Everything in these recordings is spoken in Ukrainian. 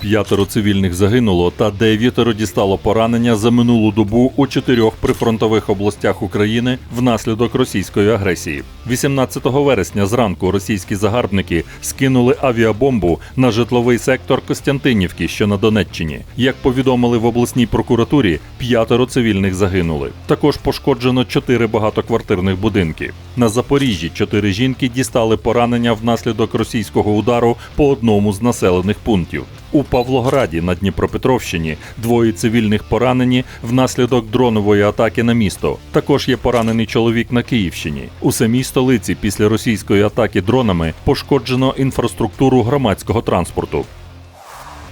П'ятеро цивільних загинуло та дев'ятеро дістало поранення за минулу добу у чотирьох прифронтових областях України внаслідок російської агресії. 18 вересня зранку російські загарбники скинули авіабомбу на житловий сектор Костянтинівки, що на Донеччині. Як повідомили в обласній прокуратурі, п'ятеро цивільних загинули. Також пошкоджено чотири багатоквартирних будинки. На Запоріжжі чотири жінки дістали поранення внаслідок російського удару по одному з населених пунктів. У Павлограді на Дніпропетровщині двоє цивільних поранені внаслідок дронової атаки на місто. Також є поранений чоловік на Київщині. У самій столиці після російської атаки дронами пошкоджено інфраструктуру громадського транспорту.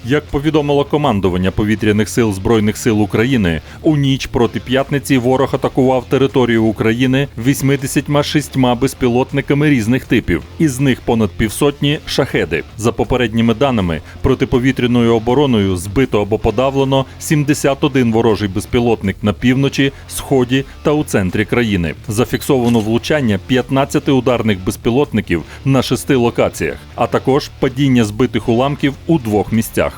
Як повідомило командування повітряних сил Збройних сил України, у ніч проти п'ятниці ворог атакував територію України 86 безпілотниками різних типів, із них понад півсотні шахеди. За попередніми даними, протиповітряною обороною збито або подавлено 71 ворожий безпілотник на півночі, сході та у центрі країни. Зафіксовано влучання 15 ударних безпілотників на шести локаціях, а також падіння збитих уламків у двох місцях.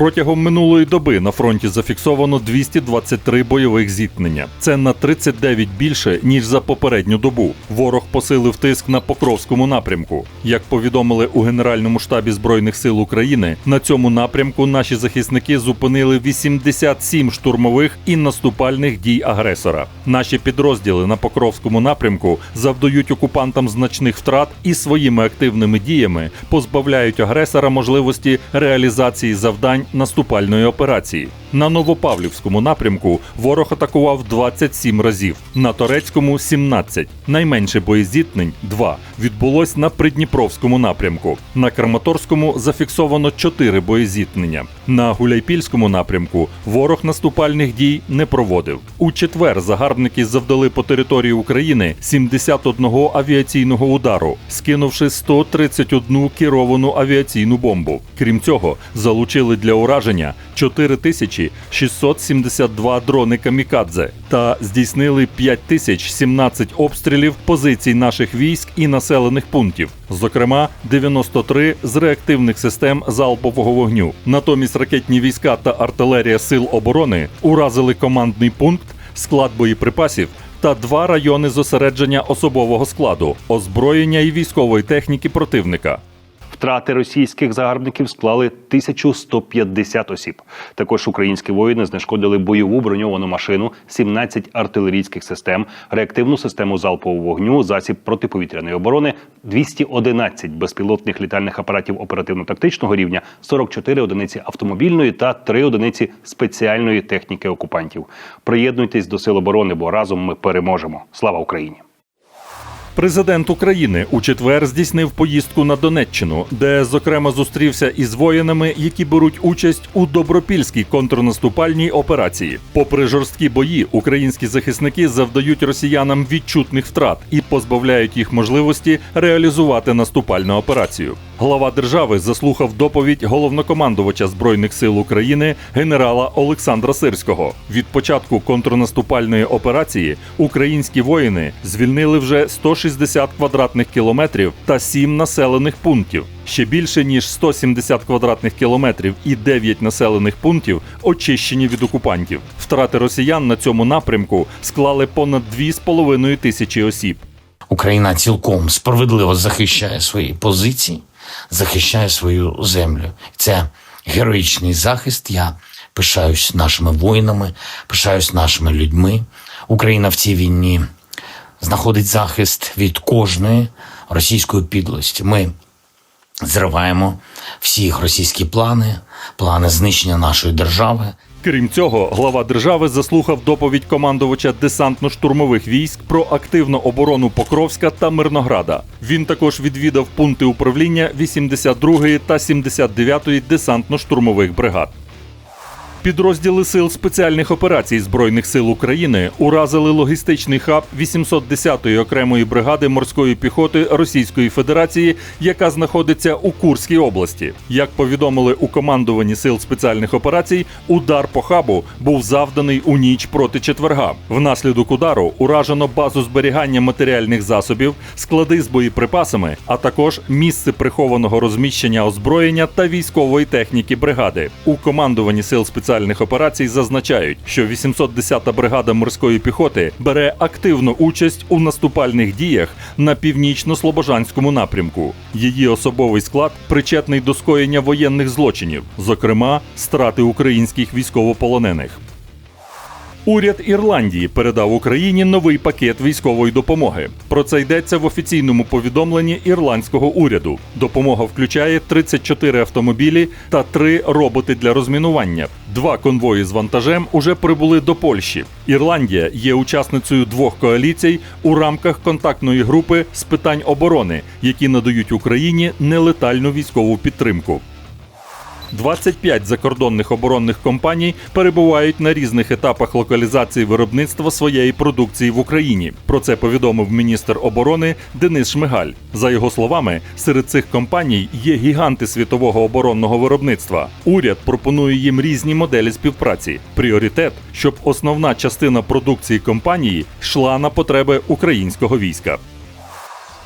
Протягом минулої доби на фронті зафіксовано 223 бойових зіткнення. Це на 39 більше ніж за попередню добу. Ворог посилив тиск на Покровському напрямку. Як повідомили у Генеральному штабі збройних сил України, на цьому напрямку наші захисники зупинили 87 штурмових і наступальних дій агресора. Наші підрозділи на Покровському напрямку завдають окупантам значних втрат і своїми активними діями позбавляють агресора можливості реалізації завдань наступальної операції. На Новопавлівському напрямку ворог атакував 27 разів, на Торецькому 17. Найменше боєзіткнень 2. Відбулось на Придніпровському напрямку. На Краматорському зафіксовано 4 боєзіткнення. На Гуляйпільському напрямку ворог наступальних дій не проводив. У четвер загарбники завдали по території України 71 авіаційного удару, скинувши 131 керовану авіаційну бомбу. Крім цього, залучили для ураження 4672 дрони камікадзе та здійснили 5017 обстрілів позицій наших військ і населених пунктів, зокрема 93 з реактивних систем залпового вогню. Натомість ракетні війська та артилерія сил оборони уразили командний пункт, склад боєприпасів. Та два райони зосередження особового складу, озброєння і військової техніки противника. Втрати російських загарбників склали 1150 осіб. Також українські воїни знешкодили бойову броньовану машину, 17 артилерійських систем, реактивну систему залпового вогню, засіб протиповітряної оборони, 211 безпілотних літальних апаратів оперативно-тактичного рівня, 44 одиниці автомобільної та 3 одиниці спеціальної техніки окупантів. Приєднуйтесь до сил оборони, бо разом ми переможемо. Слава Україні! Президент України у четвер здійснив поїздку на Донеччину, де зокрема зустрівся із воїнами, які беруть участь у добропільській контрнаступальній операції. Попри жорсткі бої, українські захисники завдають росіянам відчутних втрат і позбавляють їх можливості реалізувати наступальну операцію. Глава держави заслухав доповідь головнокомандувача збройних сил України генерала Олександра Сирського. Від початку контрнаступальної операції українські воїни звільнили вже 160 квадратних кілометрів та 7 населених пунктів. Ще більше ніж 170 квадратних кілометрів і 9 населених пунктів очищені від окупантів. Втрати росіян на цьому напрямку склали понад 2,5 тисячі осіб. Україна цілком справедливо захищає свої позиції, захищає свою землю. Це героїчний захист. Я пишаюсь нашими воїнами, пишаюсь нашими людьми. Україна в цій війні знаходить захист від кожної російської підлості. Ми зриваємо всі російські плани, плани знищення нашої держави. Крім цього, глава держави заслухав доповідь командувача десантно-штурмових військ про активну оборону Покровська та Мирнограда. Він також відвідав пункти управління 82-ї та 79-ї десантно-штурмових бригад. Підрозділи сил спеціальних операцій Збройних сил України уразили логістичний хаб 810-ї окремої бригади морської піхоти Російської Федерації, яка знаходиться у Курській області. Як повідомили у командуванні сил спеціальних операцій, удар по хабу був завданий у ніч проти четверга. Внаслідок удару уражено базу зберігання матеріальних засобів, склади з боєприпасами, а також місце прихованого розміщення озброєння та військової техніки бригади. У командуванні сил спеціальних операцій зазначають, що 810-та бригада морської піхоти бере активну участь у наступальних діях на північно-слобожанському напрямку. Її особовий склад причетний до скоєння воєнних злочинів, зокрема страти українських військовополонених. Уряд Ірландії передав Україні новий пакет військової допомоги. Про це йдеться в офіційному повідомленні ірландського уряду. Допомога включає 34 автомобілі та 3 роботи для розмінування. Два конвої з вантажем уже прибули до Польщі. Ірландія є учасницею двох коаліцій у рамках контактної групи з питань оборони, які надають Україні нелетальну військову підтримку. 25 закордонних оборонних компаній перебувають на різних етапах локалізації виробництва своєї продукції в Україні. Про це повідомив міністр оборони Денис Шмигаль. За його словами, серед цих компаній є гіганти світового оборонного виробництва. Уряд пропонує їм різні моделі співпраці. Пріоритет, щоб основна частина продукції компанії йшла на потреби українського війська.